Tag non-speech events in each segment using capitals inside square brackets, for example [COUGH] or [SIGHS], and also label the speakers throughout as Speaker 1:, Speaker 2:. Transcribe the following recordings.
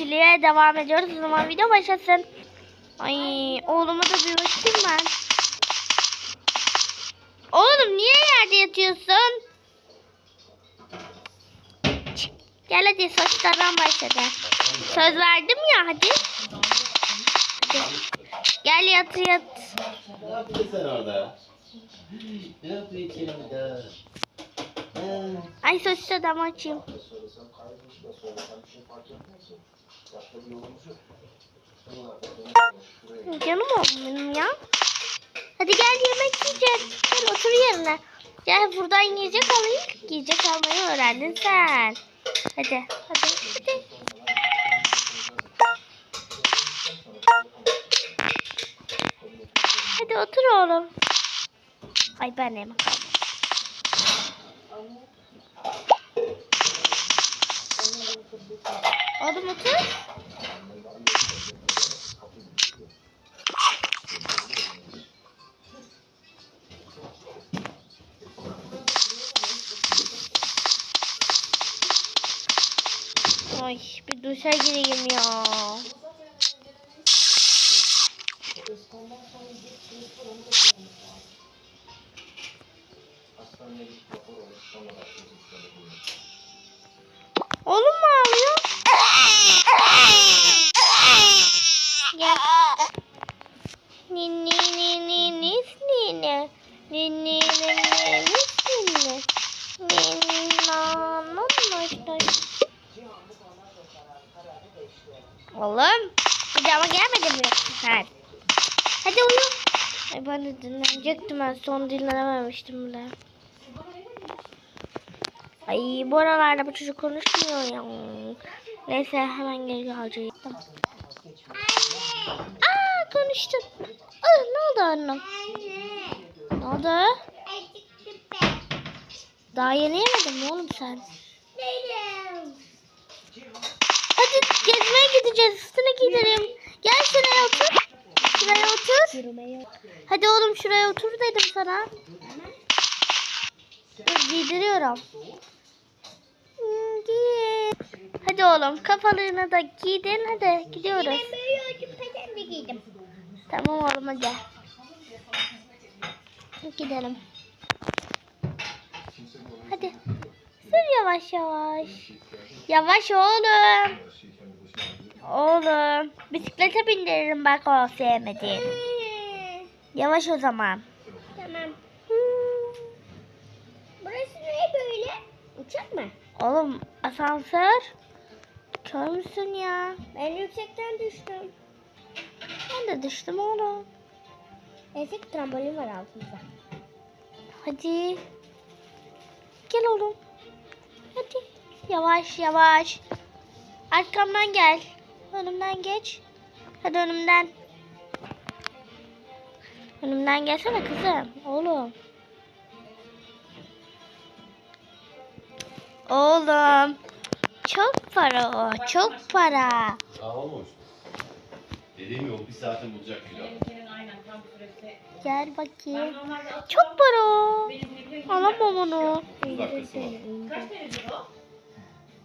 Speaker 1: Çiftçiliğe devam ediyoruz. O zaman video başlasın. Ay oğluma da bir bakayım ben. Oğlum niye yerde yatıyorsun? Gel hadi saçlardan başladı. Söz verdim ya hadi. Hadi. Gel yat yat.
Speaker 2: Ne yapıyorsun sen orada? Ne yapıyorsun içeride?
Speaker 1: Ay saçlardan açayım. Canım oğlum benim ya. Hadi gel yemek yiyeceğiz. Gel otur yerine. Gel buradan yiyecek alayım. Yiyecek almayı öğrendin sen. Hadi hadi hadi. Hadi otur oğlum. Ay ben yemek aldım. Oğlum otur. Ay bir duşa gireyim ya. Oğlum mu ağlıyor? Gel. Ni ni ni Oğlum. Bir daha gelmedi mi? Hadi. Hadi uyu. Ay ben de dinlenecektim ben son dinlenememiştim bile. Ay bu aralarda bu çocuk konuşmuyor ya. Neyse hemen geri geleceğim. Aa konuştun. Aa, ne oldu annem? Ne oldu? Daha yeni yemedin mi oğlum sen? Hadi gezmeye gideceğiz. Üstüne gidelim. Gel şuraya otur. Şuraya otur. Hadi oğlum şuraya otur dedim sana. Dur giydiriyorum. Hmm. Hadi oğlum kafalığını da giydin hadi gidiyoruz. Tamam oğlum hadi. Gidelim. Hadi. Sür yavaş yavaş. Yavaş oğlum. Oğlum. Bisiklete bindiririm bak o sevmediğin. Yavaş o zaman.
Speaker 3: Tamam. Burası ne böyle? Uçak mı?
Speaker 1: Oğlum asansör. Kör müsün ya?
Speaker 3: Ben yüksekten düştüm.
Speaker 1: Ben de düştüm oğlum.
Speaker 3: Neyse ki trambolin var altında.
Speaker 1: Hadi. Gel oğlum. Hadi. Yavaş yavaş. Arkamdan gel. Önümden geç. Hadi önümden. Önümden gelsene kızım. Oğlum. Oğlum. Çok para o. Çok para.
Speaker 2: Daha olmamış. Dediğim yol bir saate bulacak kilo.
Speaker 1: Gel bakayım. Çok para o. Alamam onu.
Speaker 2: 30 dakikası var.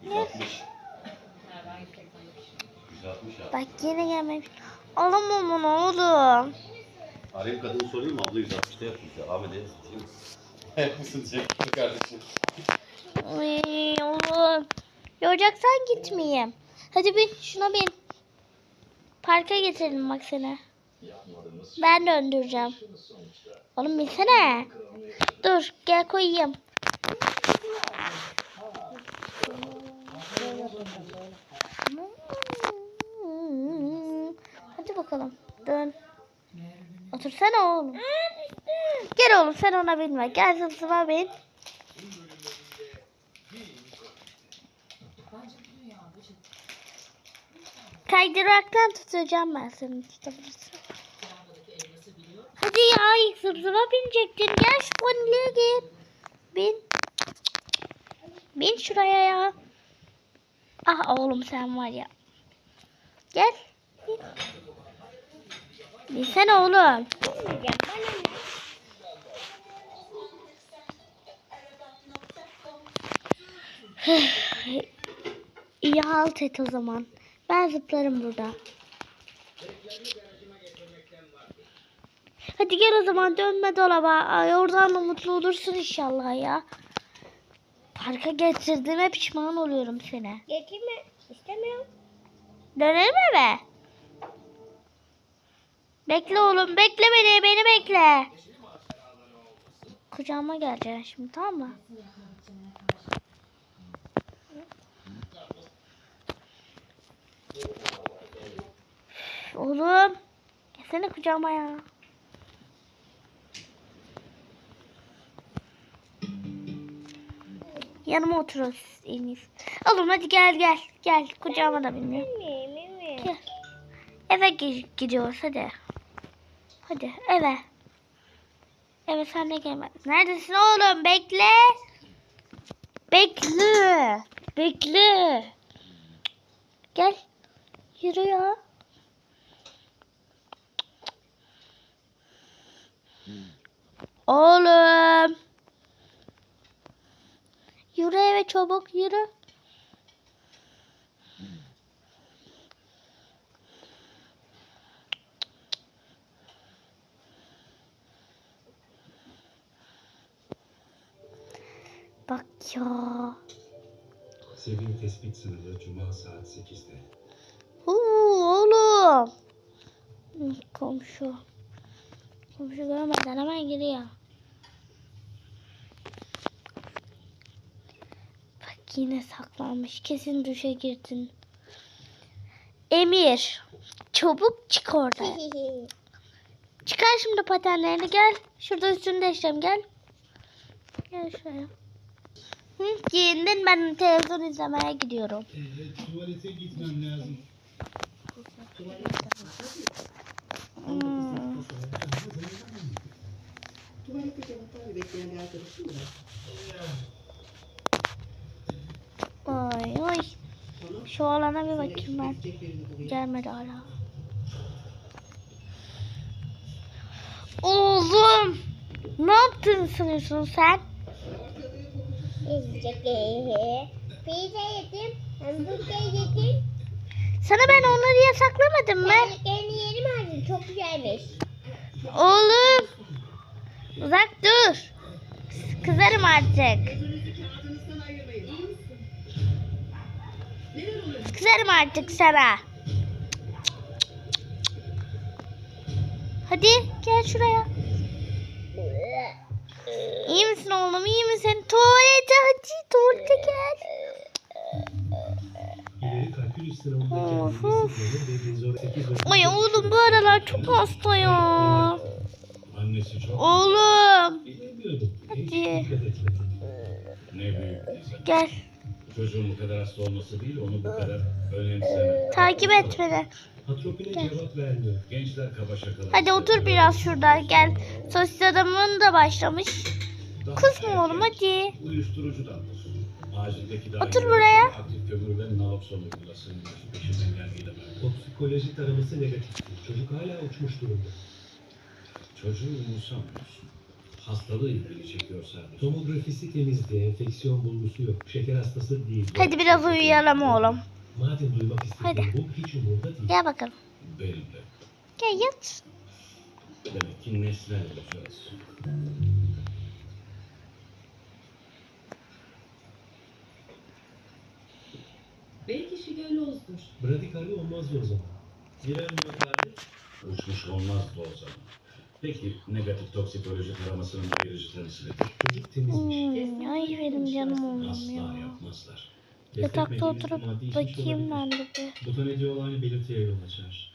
Speaker 2: 160. 160 ya.
Speaker 1: Bak yine gelmemiş. Alamam onu oğlum.
Speaker 2: Arayayım kadını sorayım mı? Abla 160'ta yapmış ya. Ahmet'e satayım. Yapmışsın diyecek kardeşim.
Speaker 1: Ay oğlum. Yoracaksan gitmeyeyim. Hadi bin şuna bin. Parka getirelim bak seni. Ben döndüreceğim. Oğlum binsene. Dur gel koyayım. Hadi bakalım. Dön. Otursana oğlum. Gel oğlum sen ona binme. Gel sırtıma bin. Kaydıraktan tutacağım ben seni tutabilirsin. Hadi ya sırtıma binecektin. Gel şu poniliğe git. Bin. Bin şuraya ya. Ah oğlum sen var ya. Gel. Bin. Binsene oğlum. [SIGHS] İyi halt et o zaman. Ben zıplarım burada. Hadi gel o zaman dönme dolaba. Ay, oradan da mutlu olursun inşallah ya. Parka getirdiğime pişman oluyorum seni.
Speaker 3: Getirme. İstemiyorum.
Speaker 1: Dönelim eve. Bekle oğlum bekle beni beni bekle. Kucağıma geleceksin şimdi tamam mı? Oğlum. Gelsene kucağıma ya. Yanıma otururuz en iyisi. Oğlum hadi gel gel. Gel kucağıma da bilmiyorum. Gel. Eve gi- gidiyoruz hadi. Hadi eve. Eve sen de gelme. Neredesin oğlum? Bekle. Bekle. Bekle. Gel. Yürü ya. Oğlum. Yürü eve çabuk yürü. Bak ya.
Speaker 4: Sevin tespit sınırı Cuma saat 8'de.
Speaker 1: Oğlum. Komşu. Komşu görmeden hemen giriyor. Bak yine saklanmış. Kesin duşa girdin. Emir. Çabuk çık orada. [LAUGHS] Çıkar şimdi patenlerini gel. Şurada üstünü değiştireyim gel. Gel şuraya. Hı, giyindin ben televizyon izlemeye gidiyorum.
Speaker 4: tuvalete gitmem lazım.
Speaker 1: Hmm. Ay ay. Şu alana bir bakayım ben. Gelmedi hala. Oğlum. Ne yaptın sanıyorsun sen?
Speaker 3: Pizza yedim. Hamburger yedim.
Speaker 1: Sana ben onları yasaklamadım mı?
Speaker 3: Terliklerini yerim artık. Çok güzelmiş.
Speaker 1: Oğlum. Uzak dur. Kızarım artık. Kızarım artık sana. Hadi gel şuraya. İyi misin oğlum iyi misin? Tuvalete hadi tuvalete gel. Ay oğlum bu aralar çok hasta ya.
Speaker 4: Annesi çok
Speaker 1: Oğlum Hadi. gel
Speaker 5: Çocuğun bu kadar hasta olması değil, onu bu kadar önemseme.
Speaker 1: takip et beni.
Speaker 4: Atropine cevap vermiyor.
Speaker 5: Gençler kaba şakalar.
Speaker 1: Hadi otur biraz şurada gel. Sosis adamın da başlamış. Kızma oğlum hadi.
Speaker 5: Uyuşturucudandır.
Speaker 1: Otur buraya.
Speaker 5: Aktif kömür ve naloxon uygulasın. Peşinden gel gidemem.
Speaker 4: Toksikoloji taraması negatifti. Çocuk hala uçmuş durumda.
Speaker 5: Çocuğu umursamıyorsun. Hastalığı ilgili çekiyor sadece.
Speaker 4: Tomografisi temizdi. Enfeksiyon bulgusu yok. Şeker hastası değil.
Speaker 1: Hadi biraz uyuyalım oğlum.
Speaker 4: Madem duymak istediğin
Speaker 1: Hadi.
Speaker 4: bu hiç umurda değil.
Speaker 1: Gel bakalım.
Speaker 5: Belli.
Speaker 1: Gel yat.
Speaker 5: Demek ki nesne olacağız.
Speaker 6: Belki şigelozdur.
Speaker 4: Bradikali olmazdı o zaman.
Speaker 5: Birer miyokardi uçmuş olmazdı o zaman. Peki negatif toksikoloji taramasının girici tanısı nedir?
Speaker 4: Çocuk temizmiş.
Speaker 1: Hmm, ay benim canım oğlum
Speaker 5: Asla
Speaker 1: ya.
Speaker 5: yapmazlar.
Speaker 1: Yatakta oturup bakayım ben de bir.
Speaker 4: Bu da ne diyor aynı belirtiye yol açar.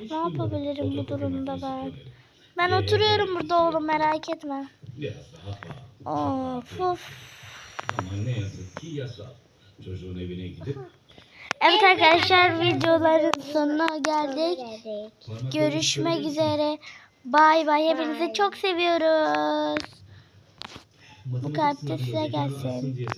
Speaker 4: Hiç
Speaker 1: Ne
Speaker 4: duymadım.
Speaker 1: yapabilirim bu durumda
Speaker 5: makinesi
Speaker 1: ben?
Speaker 5: kullanırım.
Speaker 1: Ben
Speaker 5: Ee,
Speaker 1: oturuyorum burada oğlum merak etme.
Speaker 5: Biraz daha pahalı.
Speaker 1: Of of.
Speaker 5: Ama ne yazık ki yasal. Çocuğun evine gidip
Speaker 1: Evet arkadaşlar videoların sonuna geldik. Görüşmek üzere. Bay bay. Hepinizi çok seviyoruz.
Speaker 4: matematik
Speaker 1: kalp de
Speaker 4: sınavında
Speaker 1: size gelsin.